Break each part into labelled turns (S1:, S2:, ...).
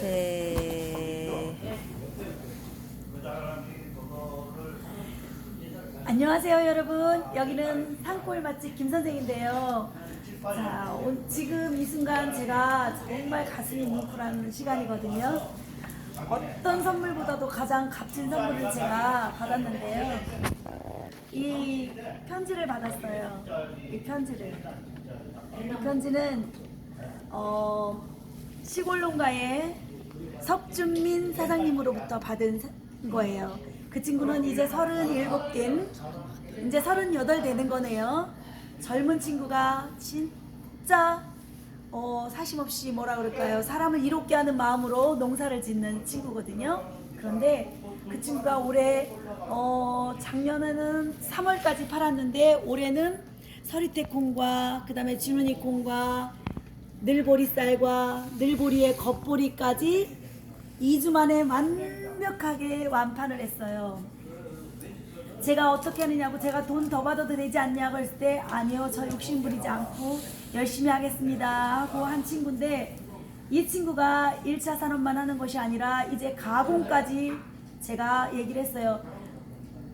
S1: 세.
S2: 안녕하세요 여러분. 여기는 산골 맛집 김 선생인데요. 자 오- 지금 이 순간 제가 정말 가슴이 뭉클한 시간이거든요. 어떤 선물보다도 가장 값진 선물을 제가 받았는데요. 이 편지를 받았어요. 이 편지를. 이 편지는 어, 시골 농가의 석준민 사장님으로부터 받은 사- 거예요. 그 친구는 이제 37된, 이제 38 되는 거네요. 젊은 친구가 진짜 어, 사심 없이 뭐라 그럴까요? 사람을 이롭게 하는 마음으로 농사를 짓는 친구거든요. 그런데 그 친구가 올해 어, 작년에는 3월까지 팔았는데 올해는 서리태콩과 그다음에 진우니콩과 늘보리쌀과 늘보리의 겉보리까지 2주 만에 완벽하게 완판을 했어요. 제가 어떻게 하느냐고 제가 돈 더 받아도 되지 않냐고 했을 때 아니요 저 욕심 부리지 않고 열심히 하겠습니다 하고 한 친구인데 이 친구가 1차 산업만 하는 것이 아니라 이제 가공까지 제가 얘기를 했어요.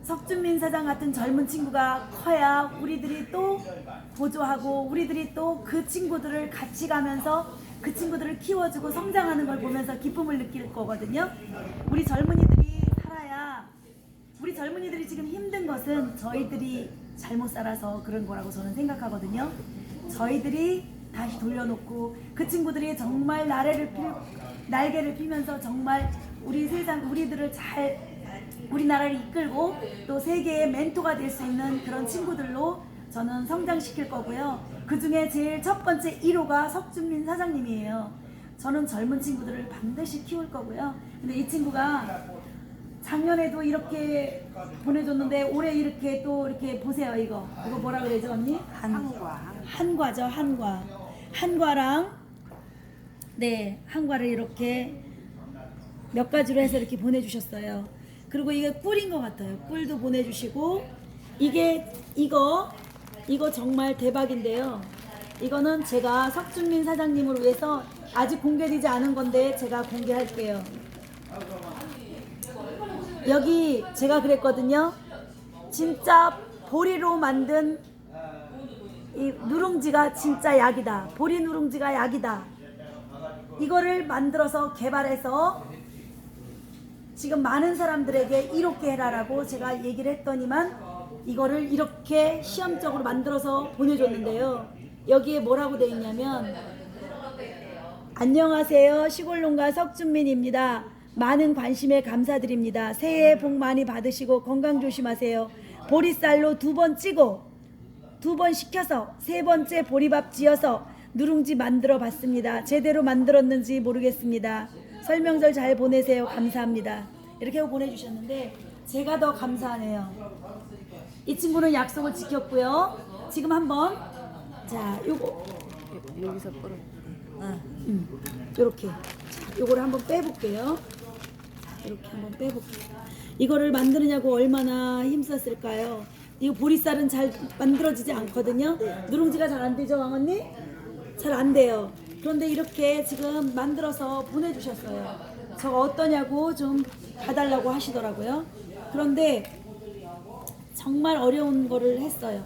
S2: 석준민 사장 같은 젊은 친구가 커야 우리들이 또 보조하고 우리들이 또 그 친구들을 같이 가면서 그 친구들을 키워주고 성장하는 걸 보면서 기쁨을 느낄 거거든요. 우리 젊은이들이 살아야 우리 젊은이들이 지금 힘든 것은 저희들이 잘못 살아서 그런 거라고 저는 생각하거든요. 저희들이 다시 돌려놓고 그 친구들이 정말 나래를 피, 날개를 피면서 정말 우리 세상 우리들을 잘 우리나라를 이끌고 또 세계의 멘토가 될 수 있는 그런 친구들로 저는 성장시킬 거고요. 그 중에 제일 첫 번째 1호가 석준민 사장님이에요. 저는 젊은 친구들을 반드시 키울 거고요. 근데 이 친구가 작년에도 이렇게 보내줬는데 올해 이렇게 또 이렇게 보세요 이거 이거 뭐라 그러죠 언니?
S1: 한과.
S2: 한과죠 한과 한과랑 네 한과를 이렇게 몇 가지로 해서 이렇게 보내주셨어요 그리고 이게 꿀인 것 같아요. 꿀도 보내주시고. 이게 이거 이거 정말 대박인데요. 이거는 제가 석준민 사장님을 위해서 아직 공개되지 않은 건데 제가 공개할게요. 여기 제가 그랬거든요. 진짜 보리로 만든 이 누룽지가 진짜 약이다. 보리 누룽지가 약이다. 이거를 만들어서 개발해서 지금 많은 사람들에게 이롭게 해라라고 제가 얘기를 했더니만 이거를 이렇게 시험적으로 만들어서 보내줬는데요. 여기에 뭐라고 돼 있냐면 안녕하세요. 시골농가 석준민입니다. 많은 관심에 감사드립니다. 새해 복 많이 받으시고 건강 조심하세요. 보리쌀로 두 번 찌고 두번 시켜서 세 번째 보리밥 지어서 누룽지 만들어 봤습니다. 제대로 만들었는지 모르겠습니다. 설명절 잘 보내세요. 감사합니다. 이렇게 하고 보내주셨는데 제가 더 감사하네요. 이 친구는 약속을 지켰고요. 지금 한번 자 요거
S1: 여기서 끌어. 응.
S2: 음, 요렇게 자, 요거를 한번 빼볼게요. 이렇게 한번 빼볼게요. 이거를 만드느냐고 얼마나 힘썼을까요? 이거 보리쌀은 잘 만들어지지 않거든요. 누룽지가 잘 안 되죠, 왕 언니? 잘 안 돼요. 그런데 이렇게 지금 만들어서 보내주셨어요. 저거 어떠냐고 좀 봐달라고 하시더라고요. 그런데 정말 어려운 거를 했어요.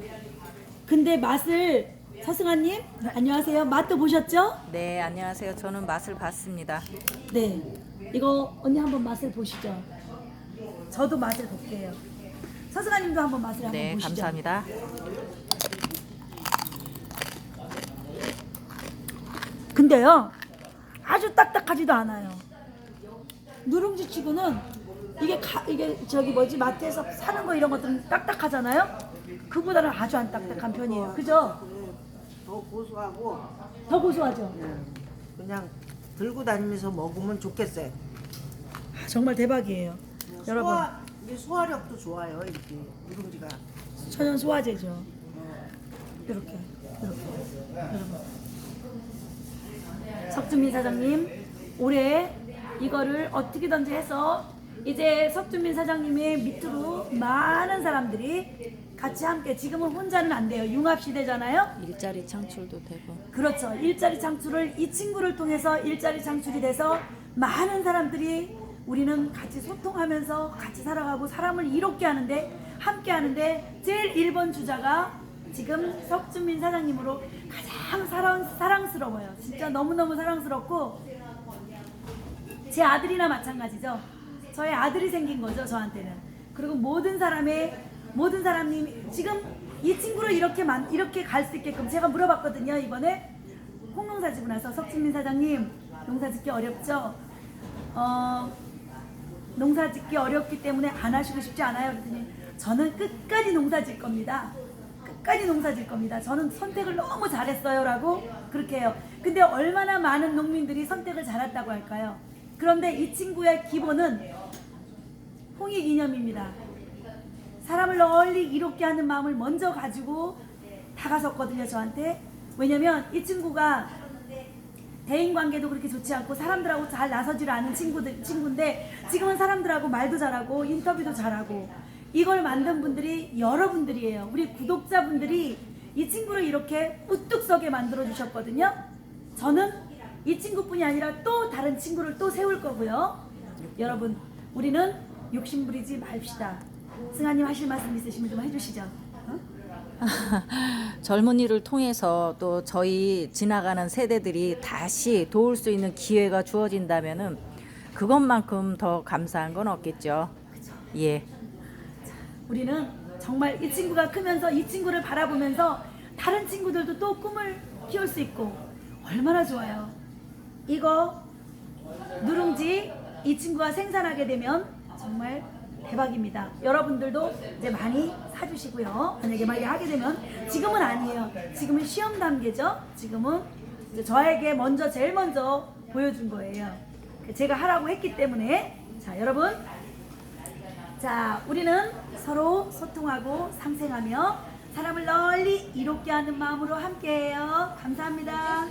S2: 근데 맛을 서승아님 안녕하세요. 맛도 보셨죠?
S1: 네, 안녕하세요. 저는 맛을 봤습니다.
S2: 네. 이거 언니 한번 맛을 보시죠. 저도 맛을 볼게요. 서승아님도 한번 맛을 한번
S1: 네,
S2: 보시죠.
S1: 감사합니다.
S2: 근데요, 아주 딱딱하지도 않아요. 누룽지 치고는 이게 가, 이게 저기 뭐지 마트에서 사는 거 이런 것들은 딱딱하잖아요. 그보다는 아주 안 딱딱한 편이에요. 그죠?
S3: 더 고소하고
S2: 더 고소하죠.
S3: 그냥 들고 다니면서 먹으면 좋겠어요.
S2: 아, 정말 대박이에요. 여러분,
S3: 소화, 이게 소화력도 좋아요. 이렇게 누룽지가.
S2: 천연 소화제죠. 이렇게, 이렇게. 여러분. 석준민 사장님, 올해 이거를 어떻게든지 해서 이제 석준민 사장님의 밑으로 많은 사람들이 같이 함께 지금은 혼자는 안 돼요. 융합 시대잖아요.
S1: 일자리 창출도 되고.
S2: 그렇죠. 일자리 창출을 이 친구를 통해서 일자리 창출이 돼서 많은 사람들이 우리는 같이 소통하면서 같이 살아가고 사람을 이롭게 하는데 함께 하는데 제일 1번 주자가 지금 석준민 사장님으로 사랑스러워요. 진짜 너무너무 사랑스럽고 제 아들이나 마찬가지죠. 저의 아들이 생긴 거죠, 저한테는. 그리고 모든 사람의 모든 사람님 지금 이 친구를 이렇게 만 이렇게 갈 수 있게끔 제가 물어봤거든요, 이번에. 홍농사 지고 나서 석진민 사장님, 농사 짓기 어렵죠? 어, 농사 짓기 어렵기 때문에 안 하시고 싶지 않아요. 그랬더니 저는 끝까지 농사 질 겁니다. 끝까지 농사 질 겁니다. 저는 선택을 너무 잘했어요 라고 그렇게 해요. 근데 얼마나 많은 농민들이 선택을 잘했다고 할까요? 그런데 이 친구의 기본은 홍익 이념입니다. 사람을 널리 이롭게 하는 마음을 먼저 가지고 다가섰거든요, 저한테. 왜냐면 이 친구가 대인 관계도 그렇게 좋지 않고 사람들하고 잘 나서질 않은 친구들, 친구인데 지금은 사람들하고 말도 잘하고 인터뷰도 잘하고 이걸 만든 분들이 여러분들이에요. 우리 구독자분들이 이 친구를 이렇게 우뚝 서게 만들어 주셨거든요. 저는 이 친구뿐이 아니라 또 다른 친구를 또 세울 거고요. 여러분, 우리는 욕심 부리지 맙시다. 승아님 하실 말씀 있으시면 좀 해주시죠. 어?
S1: 젊은이를 통해서 또 저희 지나가는 세대들이 다시 도울 수 있는 기회가 주어진다면은 그것만큼 더 감사한 건 없겠죠. 예.
S2: 우리는 정말 이 친구가 크면서 이 친구를 바라보면서 다른 친구들도 또 꿈을 키울 수 있고 얼마나 좋아요. 이거 누룽지 이 친구가 생산하게 되면 정말 대박입니다. 여러분들도 이제 많이 사주시고요. 만약에 만약에 하게 되면 지금은 아니에요. 지금은 시험 단계죠. 지금은 저에게 먼저 제일 먼저 보여준 거예요. 제가 하라고 했기 때문에 자 여러분 자, 우리는 서로 소통하고 상생하며 사람을 널리 이롭게 하는 마음으로 함께해요. 감사합니다.